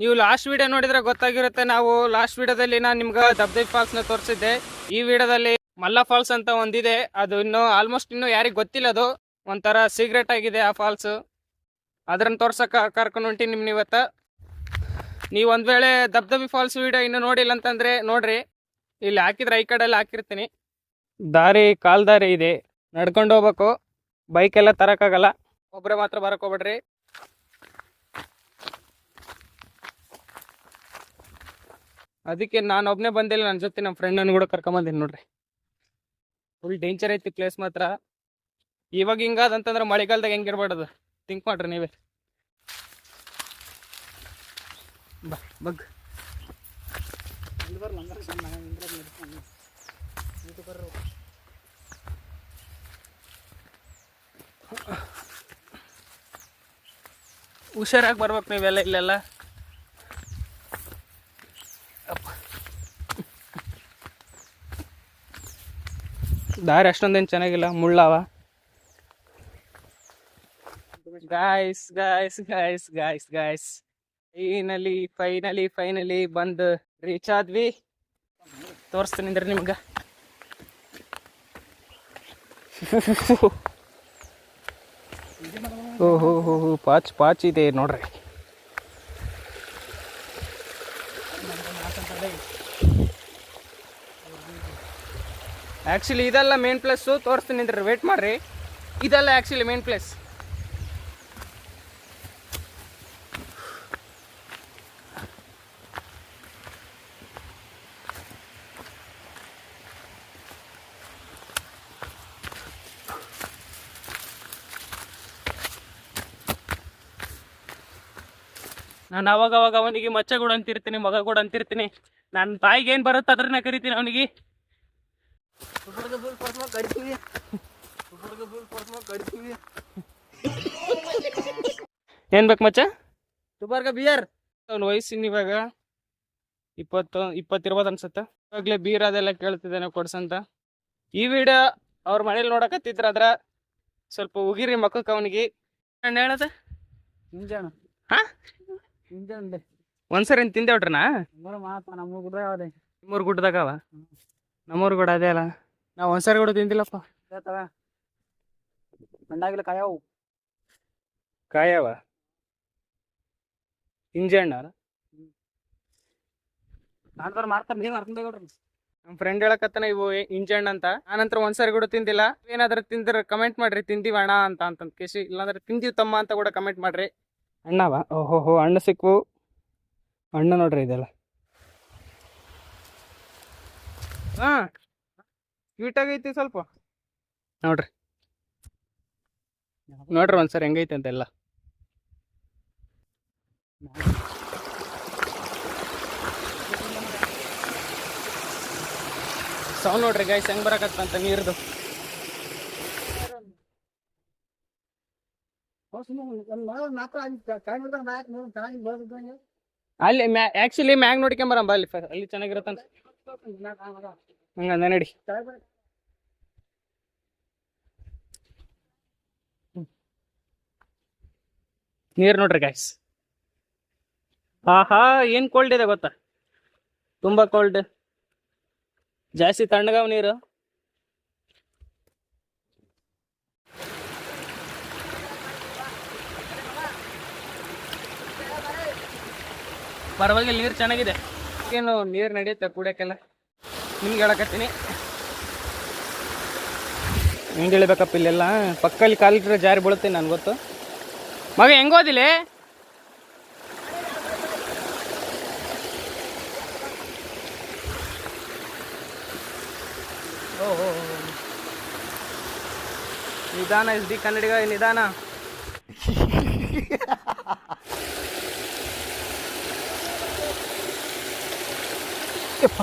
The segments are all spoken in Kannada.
ನೀವು ಲಾಸ್ಟ್ ವಿಡಿಯೋ ನೋಡಿದ್ರೆ ಗೊತ್ತಾಗಿರುತ್ತೆ, ನಾವು ಲಾಸ್ಟ್ ವಿಡಿಯೋದಲ್ಲಿ ನಾನು ನಿಮ್ಗೆ ದಬ್ದೈ ಫಾಲ್ಸ್ನ ತೋರಿಸಿದ್ದೆ. ಈ ವಿಡಿಯೋದಲ್ಲಿ ಮಲ್ಲ ಫಾಲ್ಸ್ ಅಂತ ಒಂದಿದೆ, ಅದು ಇನ್ನು ಆಲ್ಮೋಸ್ಟ್ ಇನ್ನು ಯಾರಿಗೆ ಗೊತ್ತಿಲ್ಲ ಅದು. ಒಂಥರ ಸೀಕ್ರೆಟ್ ಆಗಿದೆ ಆ ಫಾಲ್ಸ್ ಅದನ್ನ ತೋರ್ಸಕ್ಕೆ ಕರ್ಕೊಂಡು ಹೊಂಟಿ ನಿಮ್ನ ಇವತ್ತ. ನೀವು ಒಂದ್ ವೇಳೆ ದಬ್ದಬಿ ಫಾಲ್ಸ್ ವಿಡಿಯೋ ಇನ್ನು ನೋಡಿಲ್ಲ ಅಂತಂದ್ರೆ ನೋಡ್ರಿ. ಇಲ್ಲಿ ಹಾಕಿದ್ರೆ ಈ ಕಡೆ ಎಲ್ಲ ಹಾಕಿರ್ತೀನಿ. ದಾರಿ ಕಾಲ್ ದಾರಿ ಇದೆ. ನಡ್ಕೊಂಡು ಹೋಗ್ಬೇಕು. ಬೈಕ್ ಎಲ್ಲ ಒಬ್ಬರೇ ಮಾತ್ರ ಬರಕ್ ಹೋಗ್ಬೇಡ್ರಿ. ಅದಕ್ಕೆ ನಾನು ಒಬ್ಬನೇ ಬಂದಿಲ್ಲ ನನ್ನ ಜೊತೆ ನಮ್ಮ ಫ್ರೆಂಡನ್ನು ಕೂಡ ಕರ್ಕೊಂಬಂದಿನಿ ನೋಡ್ರಿ. ಫುಲ್ ಡೇಂಜರ್ ಐತಿ ಪ್ಲೇಸ್ ಮಾತ್ರ. ಇವಾಗ ಹಿಂಗಾದಂತಂದ್ರೆ ಮಳೆಗಾಲದಾಗ ಹೆಂಗಿರ್ಬಾರ್ದು ಥಿಂಕ್ ಮಾಡ್ರಿ ನೀವೇ. ಬಾ, ಬಗ್. ಹುಷಾರಾಗಿ ಬರ್ಬೇಕು ನೀವೆಲ್ಲ ಇಲ್ಲೆಲ್ಲ. ದಾರಿ ಅಷ್ಟೊಂದೇನು ಚೆನ್ನಾಗಿಲ್ಲ, ಮುಳ್ಳವ. Guys guys guys guys guys finally finally finally ಬಂದು ರೀಚ್ ಆದ್ವಿ. ತೋರಿಸ್ತೀನಿ ಅಂದ್ರೆ ನಿಮ್ಗೆ. ಓಹೋ ಹೋ ಹೋ, ಪಾಚ್ ಪಾಚ್ ಇದೆ ನೋಡ್ರಿ. ಆ್ಯಕ್ಚುಲಿ ಇದೆಲ್ಲ ಮೇನ್ ಪ್ಲಸ್ಸು ತೋರಿಸ್ತೀನಿ ಅಂದ್ರೆ ವೇಟ್ ಮಾಡ್ರಿ. ಇದೆಲ್ಲ ಆ್ಯಕ್ಚುಲಿ ಮೇನ್ ಪ್ಲಸ್ ನಾನು ಅವಾಗ ಅವಾಗ ಅವನಿಗೆ ಮಚ್ಚ ಕೂಡ ಅಂತಿರ್ತೀನಿ, ಮಗ ಕೂಡ ಅಂತಿರ್ತೀನಿ. ನನ್ನ ತಾಯಿಗೆ ಏನು ಬರುತ್ತೆ ಅದ್ರನ್ನ ಕರಿತೀನಿ ಅವನಿಗೆ. ಏನ್ ಬೇಕು ಮಚ್ಚ? ತುಬಾರ್ಗ ಬಿಯರ್ ಅವ್ನ ವಯಸ್ಸಿನ ಇವಾಗ ಇಪ್ಪತ್ತು ಇಪ್ಪತ್ತಿರ್ಬೋದು ಅನ್ಸುತ್ತೆ. ಇವಾಗಲೇ ಬೀರ್ ಅದೆಲ್ಲ ಕೇಳ್ತಿದ್ದಾನೆ ಕೊಡ್ಸಂತ ಈ ವಿಡಿಯೋ ಅವ್ರ ಮನೇಲಿ ನೋಡಕತ್ತಿದ್ರ ಅದ್ರ ಸ್ವಲ್ಪ ಉಗಿರಿ ಮಕ್ಕಕ್ಕೆ ಅವನಿಗೆ. ಅಣ್ಣ ಹೇಳದ? ಇಂಜನ್ ಹಾ? ಇಂಜನ್ ಒಂದ್ಸರಿ ಏನ್ ತಿಂದೆ ಹೊಟ್ರನಾ? ಮೂರು ಮಾತ ನಮ್ಮ ಗುಡ್ಡ ಯಾವ್ದೆ ನಿಮ್ಮೂರ್ ಗುಡ್ಡದಾಗ ಅವ? ನಮ್ಮೂರ್ ಗುಡ್ಡ ಅದೇ ಅಲ್ಲ? ನಾವು ಒಂದ್ಸಾರಿ ಕೂಡ ತಿಂದಿಲ್ಲಪ್ಪ. ಹೇಳ್ತಾವ ಮಂಡಾಗಿಲ್ಲ ಕಾಯವು. ಕಾಯವ? ಇಂಜೆ ಹಣ್ಣ? ನಾನು ಮಾರ್ತಾರೆ ನೀವು ಅರ್ಥ ನಮ್ಮ ಫ್ರೆಂಡ್ ಹೇಳಕತ್ತಾನ ಇವು ಇಂಜಣ್ಣ ಇಂಜೆ ಹಣ್ಣು ಅಂತ. ಆನಂತರ ಒಂದ್ಸಾರಿ ಕೂಡ ತಿಂದಿಲ್ಲ. ಏನಾದ್ರೂ ತಿಂದ್ರೆ ಕಮೆಂಟ್ ಮಾಡ್ರಿ ತಿಂದಿವ ಅಣ್ಣ ಅಂತ ಅಂತಂದ್ ಕೇಸಿ ಇಲ್ಲಾಂದ್ರೆ ತಿಂದಿವ್ ತಮ್ಮ ಅಂತ ಕೂಡ ಕಮೆಂಟ್ ಮಾಡ್ರಿ. ಅಣ್ಣವ ಓಹೋಹೋ ಹೋ ಹಣ್ಣು ಸಿಕ್ವು. ಅಣ್ಣ ನೋಡ್ರಿ ಇದೆಲ್ಲ. ಹಾ. ಸ್ವೀಟ್ ಆಗೈತಿ ಸ್ವಲ್ಪ. ನೋಡ್ರಿ. ನೋಡ್ರಿ ಒಂದ್ಸರಿ ಹೆಂಗೈತೆ ಅಂತೆಲ್ಲ. ಸೌ ನೋಡ್ರಿ ಗೈಸ್ ಹೆಂಗ್ ಬರಕತ್ತಂತ ನೀರ್ದು. ಅಲ್ಲಿ ಆಕ್ಚುಲಿ ಮ್ಯಾಗ್ ನೋಡ್ಕೊಂಬರಂಬ ಅಲ್ಲಿ ಅಲ್ಲಿ ಚೆನ್ನಾಗಿರತ್ತಂತ. ಹಂಗಂದ, ನಡಿ. ನೀರ್ ನೋಡ್ರಿ ಗಾಯ್ಸ್ ಆಹಾ, ಏನ್ ಕೋಲ್ಡ್ ಇದೆ ಗೊತ್ತಾ? ತುಂಬಾ ಕೋಲ್ಡ್ ಜಾಸ್ತಿ ತಣ್ಣಗಾವ್ ನೀರು. ಪರವಾಗಿಲ್ಲ, ನೀರು ಚೆನ್ನಾಗಿದೆ. ಏನು, ನೀರು ನಡೆಯುತ್ತೆ ಕುಡಿಯೋಕ್ಕೆಲ್ಲ ನಿಮ್ಗೆ ಹೇಳಕತ್ತೀನಿ. ಹೆಂಗೆ ಹೇಳ್ಬೇಕಪ್ಪ ಇಲ್ಲೆಲ್ಲ? ಪಕ್ಕಲ್ಲಿ ಕಾಲಿಟ್ರೆ ಜಾರಿ ಬೀಳುತ್ತೆ ನನ್ಗೆ ಗೊತ್ತು. ಮಗ, ಹೆಂಗ್ ಓದಿಲೆ? ಓಹೋ ನಿಧಾನ, ಎಸ್ ಡಿ ಕನ್ನಡಿಗ, ನಿಧಾನ. ಯಪ್ಪ.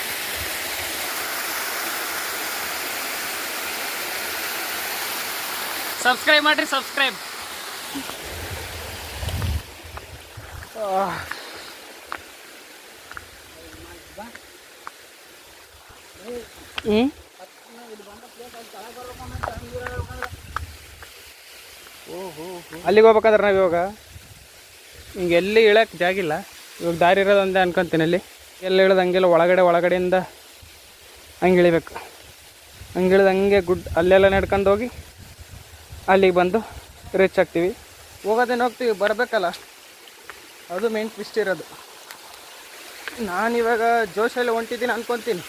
ಸಬ್ಸ್ಕ್ರೈಬ್ ಮಾಡ್ರಿ ಸಬ್ಸ್ಕ್ರೈಬ್ ಅಲ್ಲಿಗೆ ಹೋಗ್ಬೇಕಂದ್ರೆ ನಾವು ಇವಾಗ? ಹಿಂಗೆ ಎಲ್ಲಿ ಇಳಕ್ಕೆ ಜಾಗಿಲ್ಲ ಇವಾಗ ದಾರಿ ಇರೋದು ಒಂದೇ ಅನ್ಕೊಂತೀನಿ ಅಲ್ಲಿ. ಎಲ್ಲಿ ಇಳೋದು ಹಂಗೆಲ್ಲ ಒಳಗಡೆ, ಒಳಗಡೆಯಿಂದ ಹಂಗೆ ಇಳಿಬೇಕು. ಹಂಗೆ ಇಳಿದು ಹಂಗೆ ಗುಡ್, ಅಲ್ಲೆಲ್ಲ ನಡ್ಕೊಂಡು ಹೋಗಿ ಅಲ್ಲಿಗೆ ಬಂದು ರೀಚ್ ಆಗ್ತೀವಿ. ಹೋಗೋದೇನು ಹೋಗ್ತೀವಿ, ಬರಬೇಕಲ್ಲ. ಅದು ಮೇನ್ ಟ್ವಿಸ್ಟ್ ಇರೋದು. ನಾನಿವಾಗ ಜೋಶಲ್ಲಿ ಹೊಂಟಿದ್ದೀನಿ ಅನ್ಕೊತೀನಿ.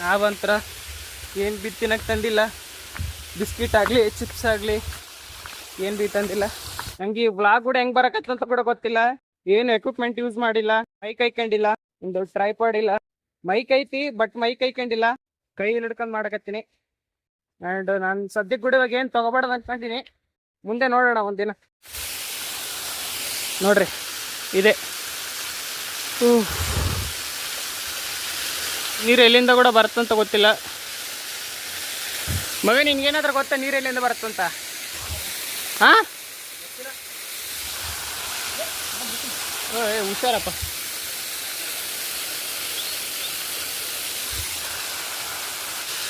ನಾವಂತರ ಏನು ಬಿ ತಿನ್ನಕ್ಕೆ ತಂದಿಲ್ಲ. ಬಿಸ್ಕಿಟ್ ಆಗಲಿ ಚಿಪ್ಸ್ ಆಗಲಿ, ಏನು ಬಿ ತಂದಿಲ್ಲ. ನಂಗೆ ಈ ವ್ಲಾಗ್ ಕೂಡ ಹೆಂಗೆ ಬರಕತ್ತಂತ ಕೂಡ ಗೊತ್ತಿಲ್ಲ. ಏನು ಎಕ್ವಿಪ್ಮೆಂಟ್ ಯೂಸ್ ಮಾಡಿಲ್ಲ ಮೈಕ್ ಹೈಕೊಂಡಿಲ್ಲ ಒಂದು ಟ್ರೈಪಾಡ್ ಇಲ್ಲ. ಮೈಕ್ ಐತಿ ಬಟ್ ಮೈಕ್ ಐಕೊಂಡಿಲ್ಲ ಕೈ ಹಿಡ್ಕೊಂಡು ಮಾಡಕತ್ತೀನಿ. ಆ್ಯಂಡ್ ನಾನು ಸದ್ಯಕ್ಕೆ ಗುಡಿವಾಗ ಏನು ತೊಗೋಬಾರ್ದು ಅನ್ಕೊಂಡಿನಿ. ಮುಂದೆ ನೋಡೋಣ ಒಂದಿನ. ನೋಡ್ರಿ, ಇದೆ. ನೀರು ಎಲ್ಲಿಂದ ಕೂಡ ಬರುತ್ತಂತ ಗೊತ್ತಿಲ್ಲ. ಮಗ, ನಿನ್ಗೇನಾದ್ರೂ ಗೊತ್ತಾ ನೀರು ಎಲ್ಲಿಂದ ಬರುತ್ತಂತ? ಹಾ? ಹುಷಾರಪ್ಪ.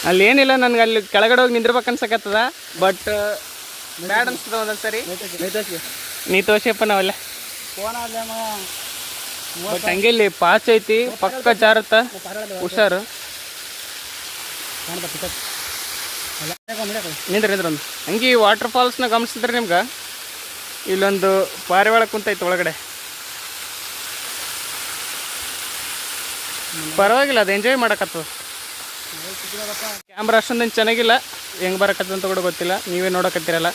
ಅಲ್ಲಿ ಏನಿಲ್ಲ ನನ್ಗೆ ಅಲ್ಲಿ ಕೆಳಗಡೆ ಹೋಗಿ ನಿಂದಿರ್ಬೇಕು ಅನ್ಸಕತ್ತದ. ಬಟ್ ಬ್ಯಾಡ್ ಅನ್ಸ್ತದ ಒಂದೊಂದ್ಸರಿ ನೀ ತೋರ್ಸಪ್ಪ ನಾವೆಲ್ಲ ಬಟ್ ಹಂಗೆ ಇಲ್ಲಿ ಪಾಚ್ ಐತಿ, ಪಕ್ಕ ಜಾರತ್ತ, ಹುಷಾರು. ನಿಂದ್ರೆ, ನಿಂದ್ರ ಒಂದು. ಹಂಗೆ ಈ ವಾಟರ್ ಫಾಲ್ಸ್ನ ಗಮನಿಸಿದ್ರೆ ನಿಮ್ಗೆ ಇಲ್ಲೊಂದು ಪಾರಿವಾಳ ಕುಂತೈತೆ ಒಳಗಡೆ. ಪರವಾಗಿಲ್ಲ, ಅದು ಎಂಜಾಯ್ ಮಾಡಕತ್ತದ. ಕ್ಯಾಮ್ರಾ ಅಷ್ಟೊಂದೇನು ಚೆನ್ನಾಗಿಲ್ಲ. ಹೆಂಗೆ ಬರಕತ್ತದ ಅಂತ ಕೂಡ ಗೊತ್ತಿಲ್ಲ. ನೀವೇ ನೋಡಕತ್ತಿರಲ್ಲ.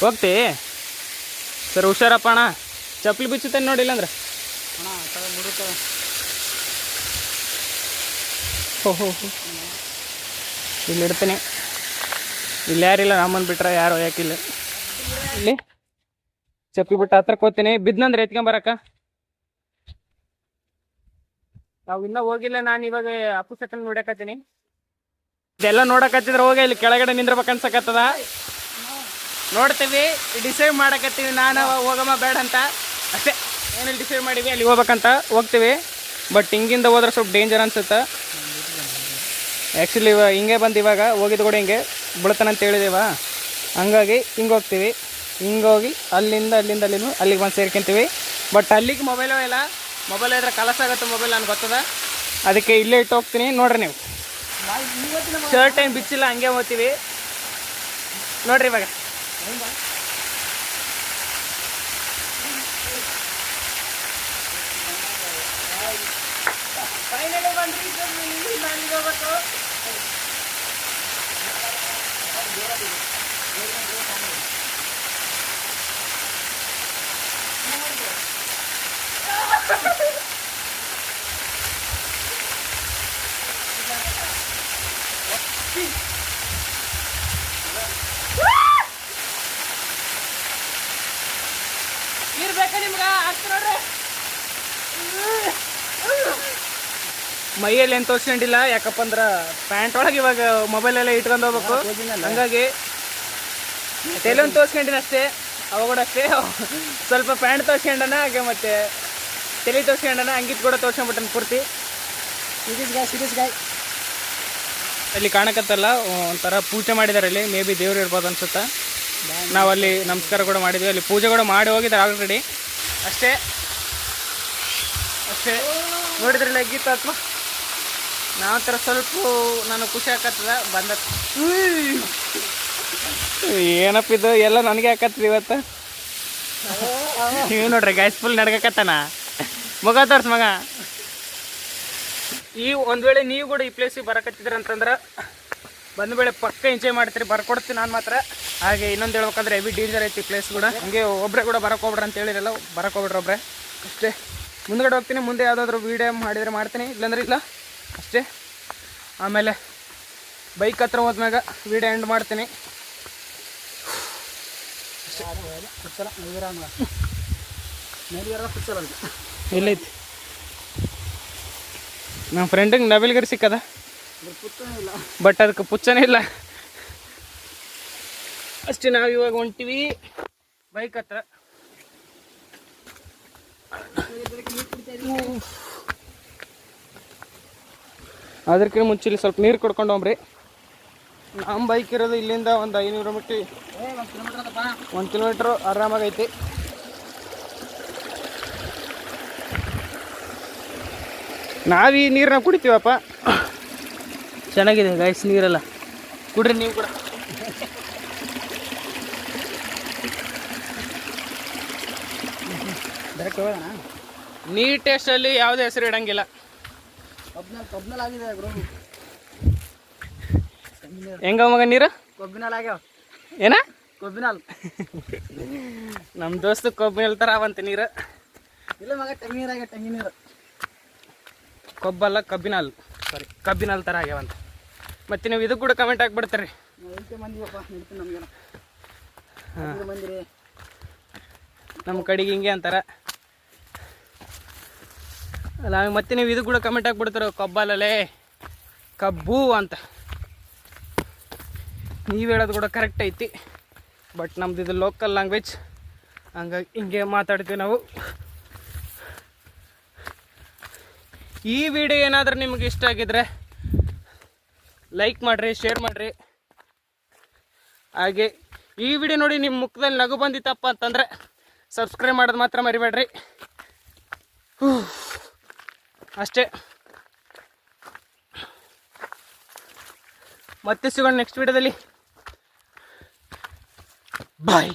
ಹೋಗ್ತಿ? ಸರ್, ಹುಷಾರಪ್ಪ ಅಣ್ಣ. ಚಪ್ಪಲಿ ಬಿಚ್ಚುತ್ತೇನೆ ನೋಡಿಲ್ಲ ಅಂದ್ರೆ? ಅಣ್ಣ ತಗ ಮುಡುತ್ತ ಹೋ ಹೋ ಹೋ. ಇಲ್ಲಿ ಇಡ್ತೀನಿ ಇಲ್ಲಿ ಯಾರಿಲ್ಲ ನಮ್ಮನ್ನು ಬಿಟ್ರೆ ಯಾರು ಯಾಕಿಲ್ಲ ಇಲ್ಲಿ ಚಪ್ಪಿ ಬಿಟ್ಟು ಹತ್ರಕ್ಕೆ ಹೋಗ್ತೀನಿ. ಬಿದ್ನಂದ್ರೆ ಎತ್ಕೊಂಬರಕ್ಕ ನಾವು ಇನ್ನೂ ಹೋಗಿಲ್ಲ, ನಾನು ಇವಾಗ ಅಪ್ಪು ಸೆಟ್ಟಲ್ ನೋಡಕತ್ತೀನಿ ಇದೆಲ್ಲ ನೋಡಕತ್ತಿದ್ರೆ ಹೋಗಿ ಇಲ್ಲಿ ಕೆಳಗಡೆ ನಿಂದ್ರಬೇಕು ಅನ್ಸಕತ್ತದ. ನೋಡ್ತೀವಿ ಡಿಸೈಡ್ ಮಾಡಕತ್ತೀವಿ. ನಾನು ಹೋಗಮ್ಮ ಬೇಡ ಅಂತ. ಅಷ್ಟೇ. ಏನಲ್ಲಿ ಡಿಸೈಡ್ ಮಾಡಿವಿ ಅಲ್ಲಿ ಹೋಗ್ಬೇಕಂತ ಹೋಗ್ತೀವಿ. ಬಟ್ ಹಿಂಗಿಂದ ಹೋದ್ರೆ ಸ್ವಲ್ಪ ಡೇಂಜರ್ ಅನ್ಸುತ್ತೆ. ಆ್ಯಕ್ಚುಲಿ ಇವಾಗ ಹಿಂಗೆ ಬಂದು ಇವಾಗ ಹೋಗಿದ್ದು ಕೂಡ ಹಿಂಗೆ. ಬೀಳ್ತಾನೆ ಅಂತ ಹೇಳಿದೇವ? ಹಂಗಾಗಿ ಹಿಂಗೆ ಹೋಗ್ತೀವಿ. ಹಿಂಗೆ ಹೋಗಿ ಅಲ್ಲಿಂದ ಅಲ್ಲಿಂದ ಅಲ್ಲಿಂದ ಅಲ್ಲಿಗೆ ಬಂದು ಸೇರ್ಕೊಂತೀವಿ. ಬಟ್ ಅಲ್ಲಿಗೆ ಮೊಬೈಲೂ ಇಲ್ಲ. ಮೊಬೈಲ್ ಇದ್ರೆ ಕಲಸಾಗುತ್ತೆ ಮೊಬೈಲ್ ನನಗೆ ಗೊತ್ತದ? ಅದಕ್ಕೆ ಇಲ್ಲೇ ಇಟ್ಟು ಹೋಗ್ತೀನಿ. ನೋಡ್ರಿ ನೀವು. ಶರ್ಟ್ ಟೈಮ್ ಬಿಚ್ಚಿಲ್ಲ, ಹಂಗೆ ಹೋಗ್ತೀವಿ. ನೋಡ್ರಿ ಇವಾಗ. ಫೈನಲಿ ನಾನು ಹೋಗ್ಬೇಕು ಇರ್ಬೇಕಾ ನಿಮ್ಗ ಅಷ್ಟು ನೋಡ್ರಿ ಮೈಯಲ್ಲಿ ಏನು ತೋರ್ಸ್ಕೊಂಡಿಲ್ಲ ಯಾಕಪ್ಪ ಅಂದ್ರೆ ಪ್ಯಾಂಟ್ ಒಳಗೆ ಇವಾಗ ಮೊಬೈಲೆಲ್ಲ ಇಟ್ಕೊಂಡು ಹೋಗ್ಬೇಕು. ಹಂಗಾಗಿ ತಲೆಯನ್ನು ತೋರ್ಸ್ಕೊಂಡಿನ ಅಷ್ಟೇ ಅವಾಗ ಅಷ್ಟೇ. ಸ್ವಲ್ಪ ಪ್ಯಾಂಟ್ ತೋರ್ಸ್ಕೊಂಡನ ಹಾಗೆ ಮತ್ತೆ ತಲೆ ತೋರ್ಸ್ಕೊಂಡನ ಹಂಗಿತ್ ಕೂಡ ತೋರ್ಸ್ಕೊಂಡ್ಬಿಟ್ಟನ ಪೂರ್ತಿ. ಗಾಯ್ ಅಲ್ಲಿ ಕಾಣಕತ್ತಲ್ಲ ಒಂಥರ ಪೂಜೆ ಮಾಡಿದ್ದಾರೆ ಅಲ್ಲಿ. ಮೇ ಬಿ ದೇವ್ರು ಇರ್ಬೋದು ಅನ್ಸುತ್ತೆ. ನಾವು ಅಲ್ಲಿ ನಮಸ್ಕಾರ ಕೂಡ ಮಾಡಿದ್ವಿ. ಅಲ್ಲಿ ಪೂಜೆ ಕೂಡ ಮಾಡಿ ಹೋಗಿದ್ದಾರೆ ಆಲ್ರೆಡಿ ಅಷ್ಟೇ. ಅಷ್ಟೇ. ನೋಡಿದ್ರಲ್ಲ ಗೀತ ಅಥವಾ ನಾವು ಥರ ಸ್ವಲ್ಪ ನನಗೆ ಖುಷಿ ಆಕತ್ತದ ಬಂದ ಏನಪ್ಪ ಇದು? ಎಲ್ಲ ನನಗೆ ಹಾಕತ್ತದ ಇವತ್ತು? ನೀವು ನೋಡ್ರಿ ಗ್ಯಾಸ್ ಫುಲ್ ನಡ್ಕಕತ್ತಾನ ಮಗ ತೋರ್ಸ್ ಮಗ. ಈ ಒಂದು ವೇಳೆ ನೀವು ಕೂಡ ಈ ಪ್ಲೇಸಿಗೆ ಬರಕತ್ತಿದ್ರ ಅಂತಂದ್ರೆ ಬಂದ ವೇಳೆ ಪಕ್ಕ ಎಂಜಾಯ್ ಮಾಡ್ತೀರಿ ಬರ್ಕೊಡ್ತೀನಿ ನಾನು ಮಾತ್ರ. ಹಾಗೆ ಇನ್ನೊಂದು ಹೇಳ್ಬೇಕಂದ್ರೆ ಹೆವಿ ಡೇಂಜರ್ ಐತಿ ಪ್ಲೇಸ್ ಕೂಡ. ಹಂಗೆ ಒಬ್ಬರೇ ಕೂಡ ಬರಕ್ಕೆ ಹೋಗ್ಬಿಡ್ರಿ ಅಂತ ಹೇಳಿರಲ್ಲ ಬರಕ್ಕೆ ಹೋಗ್ಬಿಡ್ರಿ ಒಬ್ಬರೇ ಅಷ್ಟೇ. ಮುಂದ್ಗಡೆ ಹೋಗ್ತೀನಿ ಮುಂದೆ ಯಾವುದಾದ್ರು ವೀಡಿಯೋ ಮಾಡಿದರೆ ಮಾಡ್ತೀನಿ ಇಲ್ಲಾಂದ್ರೆ ಇಲ್ಲ. ಅಷ್ಟೇ. ಆಮೇಲೆ ಬೈಕ್ ಹತ್ರ ಹೋದ್ಮ್ಯಾಗ ವಿಡಿಯೋ ಎಂಡ್ ಮಾಡ್ತೀನಿ. ಎಲ್ಲೈತಿ ನಮ್ಮ ಫ್ರೆಂಡಿಗೆ ನವಿಲ್ಗರಿ ಸಿಕ್ಕದ? ಬಟ್ ಅದಕ್ಕೆ ಪುಚ್ಚನೇ ಇಲ್ಲ. ಅಷ್ಟೇ ನಾವು ಇವಾಗ ಹೊಂಟಿವಿ ಬೈಕ್ ಹತ್ರ. ಅದಕ್ಕೆ ಮುಂಚೆ ಇಲ್ಲಿ ಸ್ವಲ್ಪ ನೀರು ಕೊಡ್ಕೊಂಡು ಹೋಗ್ರಿ. ನಮ್ಮ ಬೈಕ್ ಇರೋದು ಇಲ್ಲಿಂದ ಒಂದು ಐನೂರು ಮೀಟ್ರ್ ಏ ಒಂದು ಕಿಲೋಮೀಟ್ರ್ ಆರಾಮಾಗೈತಿ ನಾವು ನೀರನ್ನ ಕುಡಿತೀವಪ್ಪ. ಚೆನ್ನಾಗಿದೆ ಗೈಸ್ ನೀರೆಲ್ಲ. ಕುಡ್ರಿ ನೀವು ಕೂಡ. ನೀಟ್ ಟೇಸ್ಟಲ್ಲಿ ಯಾವುದೇ ಹೆಸರು ಇಡಂಗಿಲ್ಲ. ಕಬ್ಬಿನಲ್ಲಿ ಕಬ್ಬಿನಲ್ಲಿ ಆಗಿದೆ ಗುರು. ಹೆಂಗ ಮಗ ನೀರು? ಕೊಬ್ಬಿನಲ್ಲಿ ಆಗ್ಯಾವ. ಏನ? ಕೊಬ್ಬಿನಲ್ಲಿ. ನಮ್ಮ ದೋಸ್ತ ಕೊಬ್ಬಿನ ಹೇಳ್ತಾರ ಅವಂತ ನೀರು. ಇಲ್ಲ ಮಗ ಟಂಗಿ ನೀರು ಆಗ್ಯಾವ ನೀರು. ಕೊಬ್ಬಲ್ಲ ಕಬ್ಬಿನ ಹಾಲು ಸಾರಿ ಕಬ್ಬಿನ ಹಾಲು ಥರ ಆಗ್ಯಾವಂತ. ಮತ್ತೆ ನೀವು ಇದು ಕೂಡ ಕಮೆಂಟ್ ಹಾಕ್ಬಿಡ್ತಾರೆ. ನಮ್ಮ ಕಡೆಗೆ ಹಿಂಗೆ ಅಂತಾರ. ಅಲ್ಲ ಮತ್ತೆ ನೀವು ಇದು ಕೂಡ ಕಮೆಂಟ್ ಹಾಕ್ಬಿಡ್ತಾರೆ? ಕಬ್ಬಲ್ಲಲೇ? ಕಬ್ಬು ಅಂತ. ನೀವು ಹೇಳೋದು ಕೂಡ ಕರೆಕ್ಟ್ ಐತಿ. ಬಟ್ ನಮ್ದು ಇದು ಲೋಕಲ್ ಲ್ಯಾಂಗ್ವೇಜ್ ಹಂಗಾಗಿ ಹಿಂಗೆ ಮಾತಾಡ್ತೀವಿ ನಾವು. ಈ ವಿಡಿಯೋ ಏನಾದರೂ ನಿಮ್ಗೆ ಇಷ್ಟ ಆಗಿದ್ರೆ ಲೈಕ್ ಮಾಡಿರಿ ಶೇರ್ ಮಾಡಿರಿ. ಹಾಗೆ ಈ ವಿಡಿಯೋ ನೋಡಿ ನಿಮ್ಮ ಮುಖದಲ್ಲಿ ನಗು ಬಂದಿತ್ತಪ್ಪ ಅಂತಂದರೆ ಸಬ್ಸ್ಕ್ರೈಬ್ ಮಾಡೋದು ಮಾತ್ರ ಮರಿಬೇಡ್ರಿ. ಅಷ್ಟೇ. ಮತ್ತೆ ಸಿಗೋಣ ನೆಕ್ಸ್ಟ್ ವಿಡಿಯೋದಲ್ಲಿ ಬಾಯ್